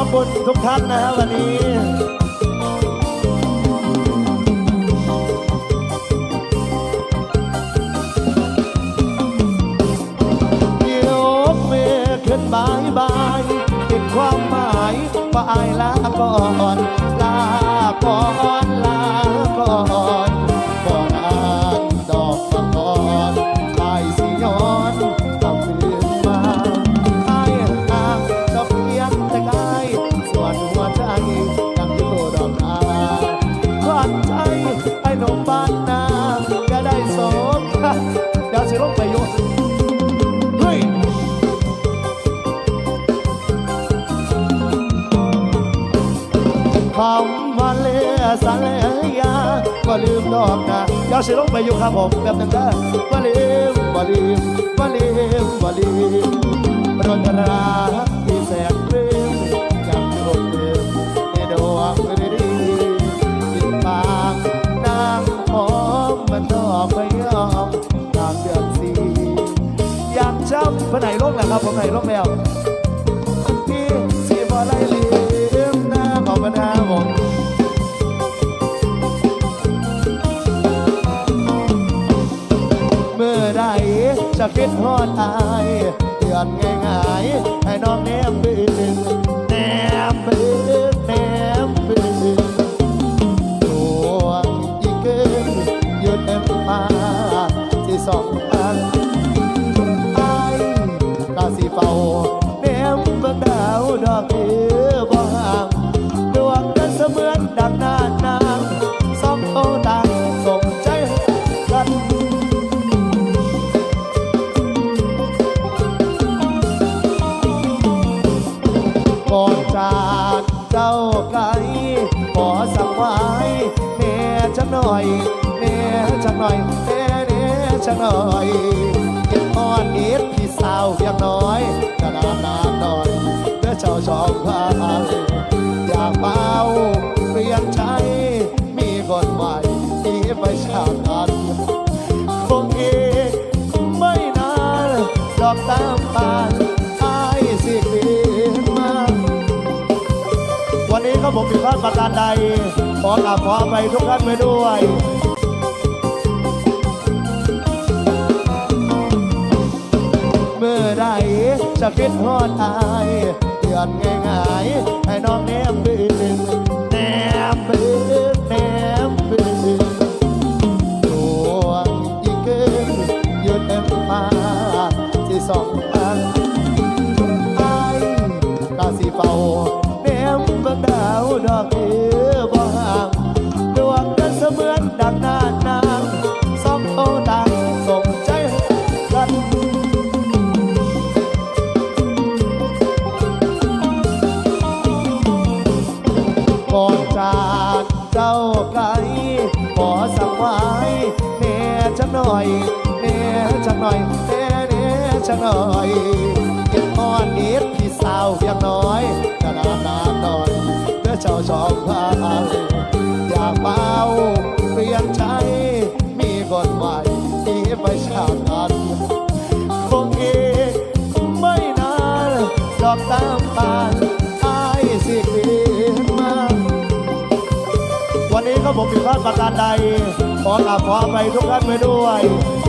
ขอบคุณทุกท่านนะครับวันนี้ ยกมือขึ้นบายบายเป็นความหมายว่าอายลาก่อน ลาก่อน คำว่าเลือสังเลยาว่าลืมดอกนะเดี๋ยวสิลงไปอยู่ครับผมแบบนั้นได้อว่าลืมว่าลืมว่าลืมว่าลืมรนราที่แสนลืมยังคงลืมในดวงฤดีกินปากนางหอมมันดอกไม่ยอมตามเดือนสีอยากจำเพื่อไหนลงแล้วครับผมไหนลงแล้ว จะคิดฮอดอายเดือนง่ายๆให้น้องแนมบืนแนมบืนแนมบืนดวงยิ่งเกินหยุดเอ็มมาที่สองอันไอ้กาสิเฝ้าแนมเบิ่งดาวดอกเอือบ่ห่างดวงนั้นเสมือนดังนาน ก่อนจากเจ้าไกลขอสั่งไว้แม่จักหน่อยแม่จักหน่อยแม่เน่จักหน่อยเก็บอ่อนนิดพี่สาวเพียงน้อยจะนานนานหน่อยเพื่อเจ้าชองพายอยากเมาเปลี่ยนใจมีคนใหม่ที่ไปชาติกันคงเอีกไม่นานดอกตามปานไอายสิกลี ก็ผมผิดพลาดประการใด ขอกราบขออภัยทุกท่านไปด้วยเมื่อใดจะคิดฮอดอายเดือนง่ายๆให้น้องแนมบืนแนมบืนแนมบืนดวงยิ่งเกินหยุดเอ็มมาที่สอง จากเจ้าไกลขอสั่งไว้แม่จักหน่อยแม่จักหน่อยแม่เน่จักหน่อยเก็บอ่อนนิดพี่สาวเพียงน้อยจะนานนานหน่อยเพื่อเจ้าชองพายอยากเมาเปลี่ยนใจมีคนใหม่ที่ไปชาติกันคงอีกไม่นานดอกตา บกผมผิดพลาดประการใด ขอกราบขอไปทุกท่านไปด้วย